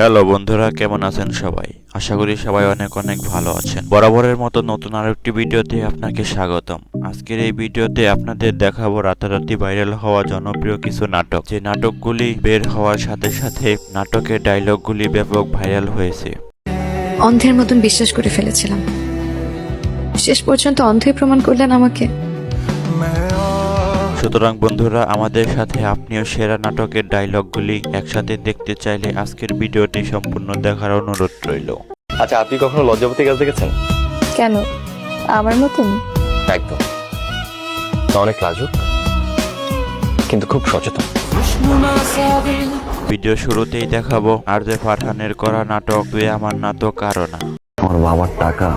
Hello বন্ধুরা, কেমন আছেন সবাই? আশা করি সবাই অনেক অনেক ভালো আছেন। বরাবরের মতো নতুন আরও একটি ভিডিওতে আপনাকে স্বাগতম। আজকের এই ভিডিওতে আপনাদের দেখাবো রাতারাতি ভাইরাল হওয়া জনপ্রিয় কিছু নাটক। যে নাটকগুলি বের হওয়ার সাথে সাথে নাটকের ডায়লগগুলি ব্যাপক ভাইরাল হয়েছে। অন্ধের মতন বিশ্বাস করে ফেলেছিলাম। শেষ পর্যন্ত অন্ধই প্রমাণ করলেন আমাকে। সুতরাং বন্ধুরা আমাদের সাথে আপনিও সেরা নাটকের ডায়লগগুলি একসাথে দেখতে চাইলে আজকের ভিডিওটি সম্পূর্ণ দেখার অনুরোধ রইল। আচ্ছা আপনি কখনো লজ্জাপতি গাছ দেখেছেন? কেন? আমার মতন? একদম। অনেক লাজুক কিন্তু খুব সচেতন। ভিডিও শুরুতেই দেখাবো আর যে ফারহানের করা নাটক তুই আমার নাটক কারও না। আমার বাবার টাকা।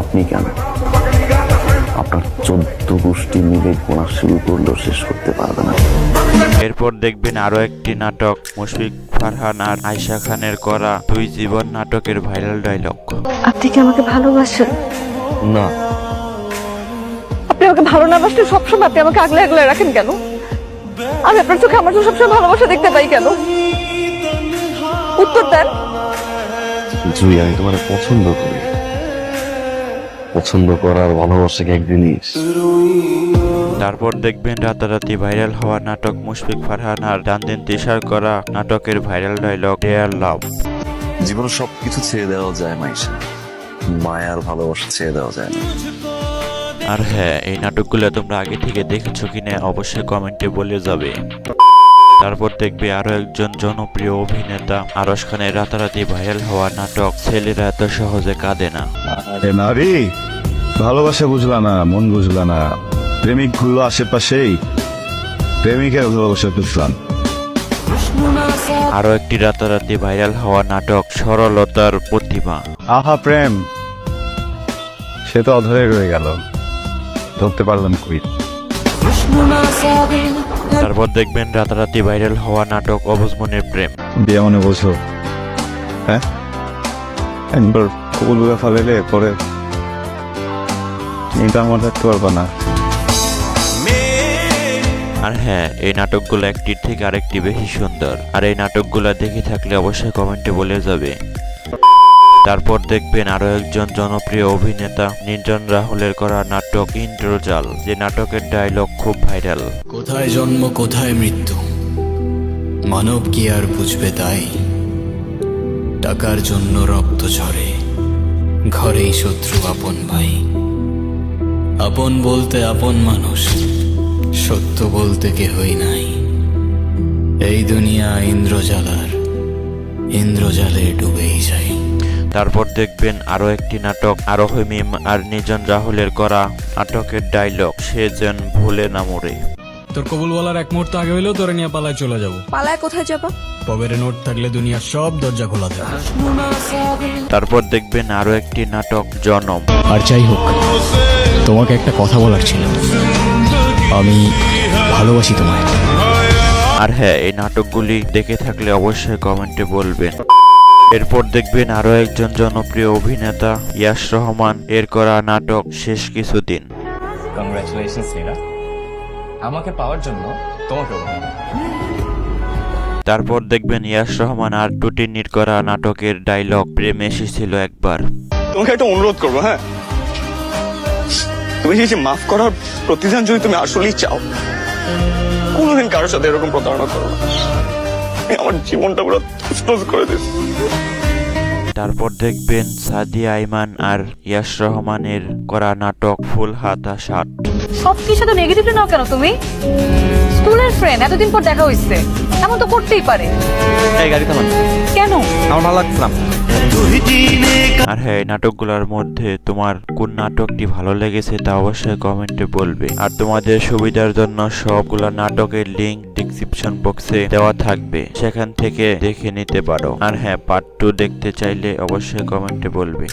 আপনি কেন? গোষ্ঠী মিলে গোনা শুরু করলেও শেষ করতে পারবে না। এরপর দেখবেন আরও একটি নাটক মুশফিক ফারহান আর আয়শা খানের করা দুই জীবন নাটকের ভাইরাল ডায়লগ আপনি কি আমাকে ভালোবাসেন? না। আপনি আমাকে ভালো না বাসলে সবসময় আপনি আমাকে আগলে আগলে রাখেন কেন? আমি আপনার চোখে আমার চোখে সবসময় ভালোবাসা দেখতে পাই কেন? উত্তর দেন। জুই আমি তোমার পছন্দ করি। পছন্দ করার ভালোবাসা এক জিনিস তারপর দেখবেন রাতারাতি ভাইরাল হওয়া নাটক মুশফিক ফারহান আর দানদিন তিসার করা নাটকের ভাইরাল ডায়লগ ডেয়ার লাভ জীবনে সবকিছু ছেড়ে দেওয়া যায় মাইশা মায়ার ভালোবাসা ছেড়ে দেওয়া যায় না। আর হ্যাঁ এই নাটকগুলো তোমরা আগে থেকে দেখেছ কিনা অবশ্যই কমেন্টে বলে যাবে। তারপর দেখবে আরও একজন জনপ্রিয় অভিনেতা আরশ খানের রাতারাতি ভাইরাল হওয়া নাটক ছেলেরা এত সহজে কাঁদে না। এ নারী ভালোবাসা বুঝলা না মন বুঝলা না। প্রেমিক ঘুরলো আশেপাশেই প্রেমিকের ভালোবাসা বুঝলাম। আরও একটি রাতারাতি ভাইরাল হওয়া নাটক সরলতার প্রতিমা। আহা প্রেম। সে তো অধরে রয়ে গেল। ধরতে পারলাম কই। তারপর দেখবেন রাতারাতি ভাইরাল হওয়া নাটক অবজমনের প্রেম। বিয়ে মনে বোঝো। হ্যাঁ? একবার কবুল বলে ফেলেলে পরে এটা আমার থাকতে পারবা না। আর হ্যাঁ এই নাটকগুলো একটির থেকে আরেকটি বেশি সুন্দর। আর এই নাটকগুলো দেখে থাকলে অবশ্যই কমেন্টে বলে যাবে। তারপর দেখবেন আরও একজন জনপ্রিয় অভিনেতা নির্জন রাহুলের করা নাটক ইন্দ্রজাল যে নাটকের ডায়লগ খুব ভাইরাল কোথায় জন্ম কোথায় মৃত্যু? মানব কি আর বুঝবে তাই? টাকার জন্য রক্ত ঝরে। ঘরেই শত্রু আপন ভাই। আপন বলতে আপন মানুষ, সত্য বলতে কেহই নাই। এই দুনিয়া ইন্দ্রজালার, ইন্দ্রজালে ডুবেই যায়। তারপর দেখবেন আরও একটি নাটক, আরোহী মিম আর নিজন রাহুলের করা নাটকের ডায়লগ সে যেন ভুলে না মরে। তোর কবুল বলার এক মুহূর্ত আগে হইলেও তোরে নিয়ে পালায় চলে যাব। পালায় কোথায় যাবা? পবের নোট থাকলে দুনিয়ার সব দরজা খোলা দেয় তারপর দেখবেন আরও একটি নাটক জনম। আর যাই হোক তোমাকে একটা কথা বলার ছিল। আমি ভালোবাসি তোমায়। আর হ্যাঁ এই নাটকগুলি দেখে থাকলে অবশ্যই কমেন্টে বলবেন। এরপর দেখবেন আরও একজন জনপ্রিয় অভিনেতা ইয়াশ রহমান এর করা নাটক শেষ কিছুদিন। কংগ্রাচুলেশন আমাকে পাওয়ার জন্য তোমাকে তারপর দেখবেন ইয়াশ রহমান আর টুটিনির করা নাটকের ডায়লগ প্রেম এসেছিল একবার। তোমাকে একটা অনুরোধ করব হ্যাঁ? তুমি যে মাফ করার প্রতিদান যদি তুমি আসলেই চাও কোনোদিন কারোর সাথে এরকম প্রতারণা করো না। আমি আমার জীবনটা পুরো করে দিস তারপর দেখবেন সাদিয়া আইমান আর ইয়াস রহমানের করা নাটক ফুল হাতা শার্ট। সব কিছুতে নেগেটিভ নাও কেন তুমি? স্কুলের ফ্রেন্ড এতদিন পর দেখা হইছে। এমন তো করতেই পারে। এই গাড়ি থামান। কেন? আমার ভালো লাগছিলাম আর হ্যাঁ নাটকগুলোর মধ্যে তোমার কোন নাটকটি ভালো লেগেছে তা অবশ্যই কমেন্টে বলবে। আর তোমাদের সুবিধার জন্য সবগুলো নাটকের লিংক ডিসক্রিপশন বক্সে দেওয়া থাকবে। সেখান থেকে দেখে নিতে পারো। আর হ্যাঁ পার্ট টু দেখতে চাইলে অবশ্যই কমেন্টে বলবে।